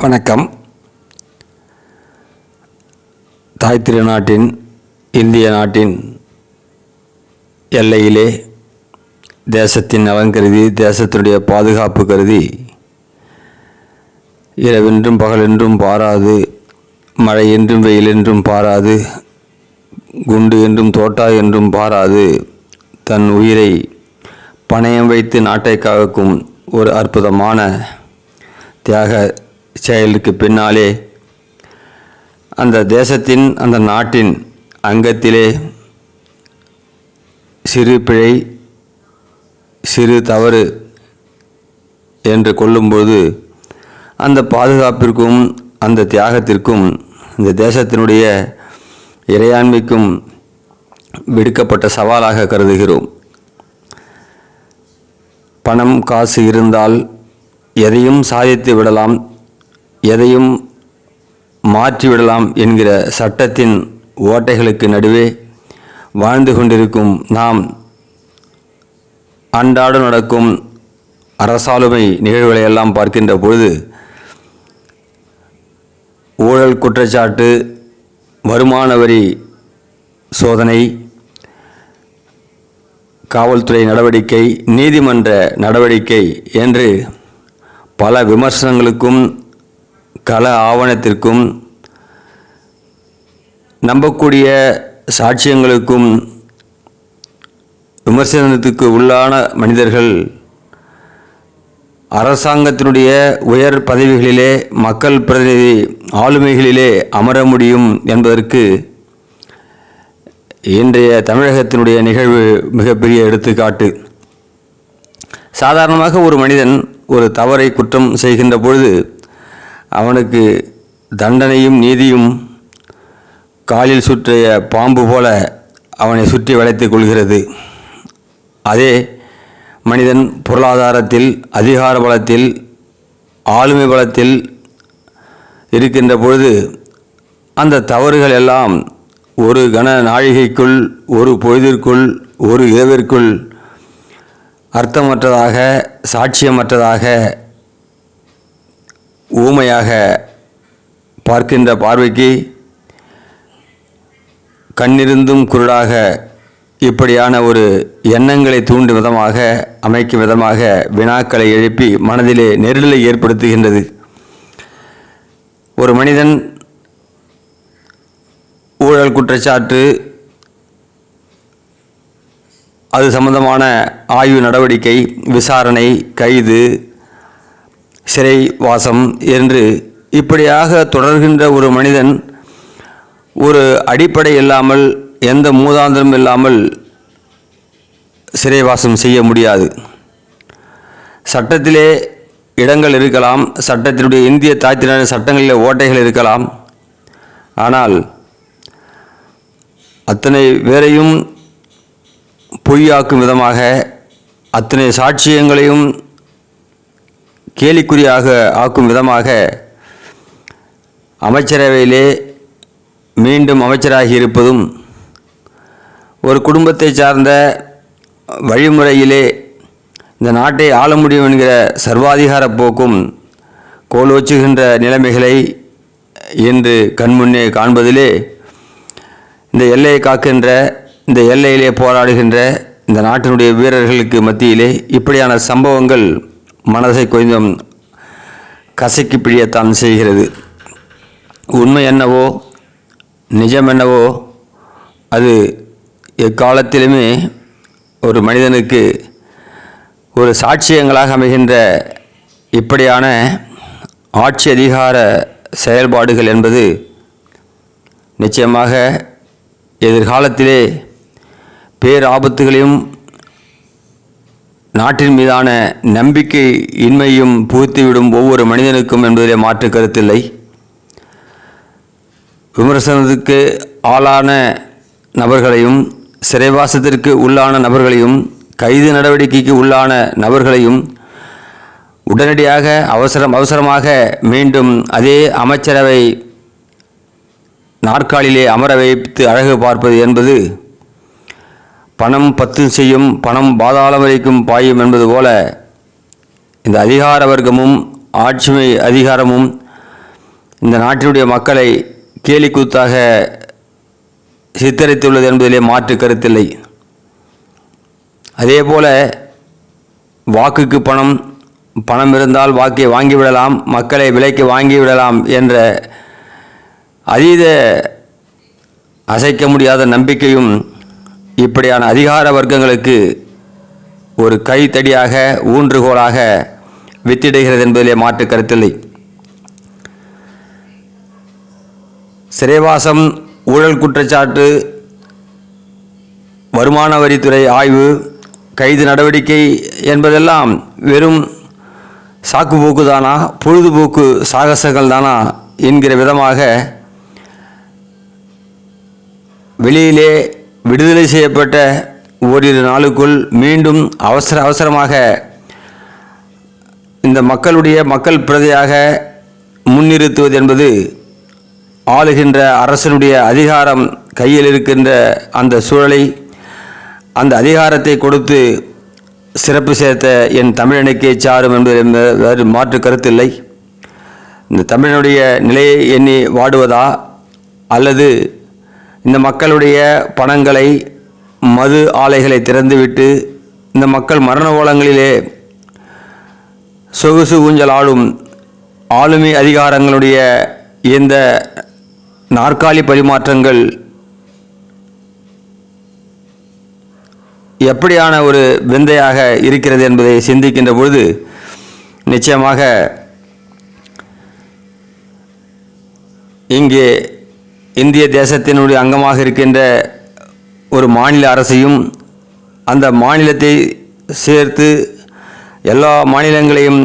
வணக்கம். தாய் திருநாட்டின் இந்திய நாட்டின் எல்லையிலே தேசத்தின் நலன் கருதி தேசத்தினுடைய பாதுகாப்பு கருதி இரவென்றும் பகலென்றும் பாராது மழை என்றும் வெயில் என்றும் பாராது குண்டு என்றும் தோட்டா என்றும் பாராது தன் உயிரை பணயம் வைத்து நாட்டை காக்கும் ஒரு அற்புதமான தியாக செயலுக்கு பின்னாலே அந்த தேசத்தின் அந்த நாட்டின் அங்கத்திலே சிறு பிழை சிறு தவறு என்று கொள்ளும்போது அந்த பாதுகாப்பிற்கும் அந்த தியாகத்திற்கும் இந்த தேசத்தினுடைய இறையாண்மைக்கும் விடுக்கப்பட்ட சவாலாக கருதுகிறோம். பணம் காசு இருந்தால் எதையும் சாதித்து விடலாம். எதையும் மாற்றிவிடலாம் என்கிற சட்டத்தின் ஓட்டைகளுக்கு நடுவே வாழ்ந்து கொண்டிருக்கும் நாம் அன்றாட நடக்கும் அரசாளுமை நிகழ்வுகளை எல்லாம் பார்க்கின்ற பொழுது ஊழல் குற்றச்சாட்டு வருமான வரி சோதனை காவல்துறை நடவடிக்கை நீதிமன்ற நடவடிக்கை என்று பல விமர்சனங்களுக்கும் கள ஆவணத்திற்கும் நம்பக்கூடிய சாட்சியங்களுக்கும் விமர்சனத்துக்கு உள்ளான மனிதர்கள் அரசாங்கத்தினுடைய உயர் பதவிகளிலே மக்கள் பிரதிநிதி ஆளுமைகளிலே அமர முடியும் என்பதற்கு இன்றைய தமிழகத்தினுடைய நிகழ்வு மிகப்பெரிய எடுத்துக்காட்டு. சாதாரணமாக ஒரு மனிதன் ஒரு தவறை குற்றம் செய்கின்ற பொழுது அவனுக்கு தண்டனையும் நீதியும் காலில் சுற்றிய பாம்பு போல அவனை சுற்றி வளைத்துக் கொள்கிறது. அதே மனிதன் பொருளாதாரத்தில் அதிகார பலத்தில் ஆளுமை பலத்தில் இருக்கின்ற பொழுது அந்த தவறுகள் எல்லாம் ஒரு கன நாழிகைக்குள் ஒரு பொழுதிற்குள் ஒரு இரவிற்குள் அர்த்தமற்றதாக சாட்சியமற்றதாக ஊமையாக பார்க்கின்ற பார்வைக்கு கண்ணிருந்தும் குருடாக இப்படியான ஒரு எண்ணங்களை தூண்டும் விதமாக அமைக்கும் விதமாக வினாக்களை எழுப்பி மனதிலே நெருடலை ஏற்படுத்துகின்றது. ஒரு மனிதன் ஊழல் குற்றச்சாட்டு அது சம்பந்தமான ஆய்வு நடவடிக்கை விசாரணை கைது சிறை வாசம் என்று இப்படியாக தொடர்கின்ற ஒரு மனிதன் ஒரு அடிப்படை இல்லாமல் எந்த மூதாந்திரம் இல்லாமல் சிறைவாசம் செய்ய முடியாது. சட்டத்திலே இடங்கள் இருக்கலாம் சட்டத்தினுடைய இந்திய தாய்த்தின சட்டங்களில் ஓட்டைகள் இருக்கலாம். ஆனால் அத்தனை பேரையும் பொய்யாக்கும் விதமாக அத்தனை சாட்சியங்களையும் கேலிக்குறியாக ஆக்கும் விதமாக அமைச்சரவையிலே மீண்டும் அமைச்சராகி இருப்பதும் ஒரு குடும்பத்தை சார்ந்த வழிமுறையிலே இந்த நாட்டை ஆள முடியும் என்கிற சர்வாதிகார போக்கும் கோலோச்சுகின்ற நிலைமைகளை என்று கண்முன்னே காண்பதிலே இந்த எல்லையை காக்கின்ற இந்த எல்லையிலே போராடுகின்ற இந்த நாட்டினுடைய வீரர்களுக்கு மத்தியிலே இப்படியான சம்பவங்கள் மனதை கொஞ்சம் கசக்கி பிழியத்தான் செய்கிறது. உண்மை என்னவோ நிஜம் என்னவோ அது எக்காலத்திலுமே ஒரு மனிதனுக்கு ஒரு சாட்சியங்களாக அமைகின்ற இப்படியான ஆட்சி அதிகார செயல்பாடுகள் என்பது நிச்சயமாக எதிர்காலத்திலே பேராபத்துகளையும் நாட்டின் மீதான நம்பிக்கை இன்மையும் புகுத்திவிடும் ஒவ்வொரு மனிதனுக்கும் என்பதிலே மாற்று கருத்தில்லை. விமர்சனத்துக்கு ஆளான நபர்களையும் சிறைவாசத்திற்கு உள்ளான நபர்களையும் கைது நடவடிக்கைக்கு உள்ளான நபர்களையும் உடனடியாக அவசரம் அவசரமாக மீண்டும் அதே அமைச்சரவை நாற்காலிலே அமர வைத்து அழகு பார்ப்பது என்பது பணம் பத்து செய்யும் பணம் பாதாளம் வரைக்கும் பாயும் என்பது போல இந்த அதிகார வர்க்கமும் ஆட்சிமை அதிகாரமும் இந்த நாட்டினுடைய மக்களை கேலிக்கூத்தாக சித்தரித்துள்ளது என்பதிலே மாற்று கருத்தில்லை. அதேபோல வாக்குக்கு பணம் பணம் இருந்தால் வாக்கை வாங்கிவிடலாம் மக்களை விலைக்கு வாங்கிவிடலாம் என்ற அதீத அசைக்க முடியாத நம்பிக்கையும் இப்படியான அதிகார வர்க்கங்களுக்கு ஒரு கைத்தடியாக ஊன்றுகோலாக வித்திடுகிறது என்பதிலே மாற்று கருத்தில்லை. சிறைவாசம் ஊழல் குற்றச்சாட்டு வருமான வரித்துறை ஆய்வு கைது நடவடிக்கை என்பதெல்லாம் வெறும் சாக்குப்போக்கு தானா பொழுதுபோக்கு சாகசங்கள் தானா என்கிற விதமாக வெளியிலே விடுதலை செய்யப்பட்ட ஓரிரு நாளுக்குள் மீண்டும் அவசர அவசரமாக இந்த மக்களுடைய மக்கள் பிரதியாக முன்னிறுத்துவது என்பது ஆளுகின்ற அரசனுடைய அதிகாரம் கையில் இருக்கின்ற அந்த சூழலை அந்த அதிகாரத்தை கொடுத்து சிறப்பு சேர்த்த என் தமிழனுக்கே சாரும் என்பது மாற்று கருத்தில்லை. இந்த தமிழனுடைய நிலையை எண்ணி வாடுவதா அல்லது இந்த மக்களுடைய பணங்களை மது ஆலைகளை திறந்துவிட்டு இந்த மக்கள் மரண ஓலங்களிலே சொகுசு ஊஞ்சல் ஆளும் ஆளுமை அதிகாரங்களுடைய இந்த நாற்காலி பரிமாற்றங்கள் எப்படியான ஒரு விந்தையாக இருக்கிறது என்பதை சிந்திக்கின்ற பொழுது நிச்சயமாக இங்கே இந்திய தேசத்தினுடைய அங்கமாக இருக்கின்ற ஒரு மாநில அரசையும் அந்த மாநிலத்தை சேர்த்து எல்லா மாநிலங்களையும்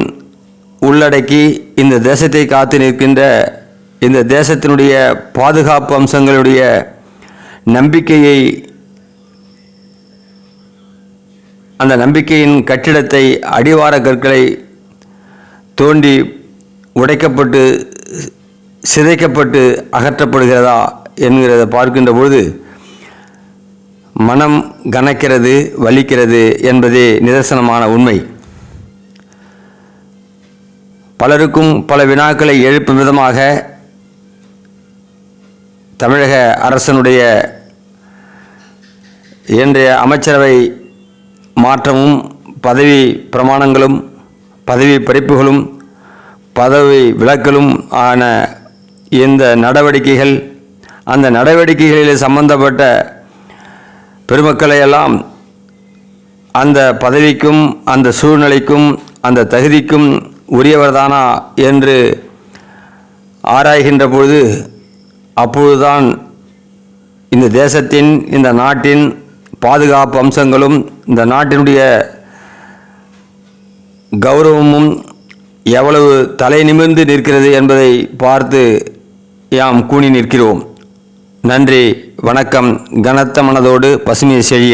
உள்ளடக்கி இந்த தேசத்தை காத்து நிற்கின்ற இந்த தேசத்தினுடைய பாதுகாப்பு அம்சங்களுடைய நம்பிக்கையை அந்த நம்பிக்கையின் கட்டிடத்தை அடிவார கற்களை தோண்டி உடைக்கப்பட்டு சிதைக்கப்பட்டு அகற்றப்படுகிறதா என்கிறத பார்க்கின்ற பொழுது மனம் கனக்கிறது வலிக்கிறது என்பதே நிதர்சனமான உண்மை. பலருக்கும் பல வினாக்களை எழுப்பும் விதமாக தமிழக அரசனுடைய இன்றைய அமைச்சரவை மாற்றமும் பதவி பிரமாணங்களும் பதவி பறிப்புகளும் பதவி விலக்கலும் ஆன இந்த நடவடிக்கைகள் அந்த நடவடிக்கைகளில் சம்பந்தப்பட்ட பெருமக்களை எல்லாம் அந்த பதவிக்கும் அந்த சூழ்நிலைக்கும் அந்த தகுதிக்கும் உரியவர்தானா என்று ஆராய்கின்ற பொழுது அப்பொழுதுதான் இந்த தேசத்தின் இந்த நாட்டின் பாதுகாப்பு அம்சங்களும் இந்த நாட்டினுடைய கௌரவமும் எவ்வளவு தலை நிமிர்ந்து நிற்கிறது என்பதை பார்த்து யாம் கூனி நிற்கிறோம். நன்றி வணக்கம். கனத்த மனதோடு பசுமை செழியன்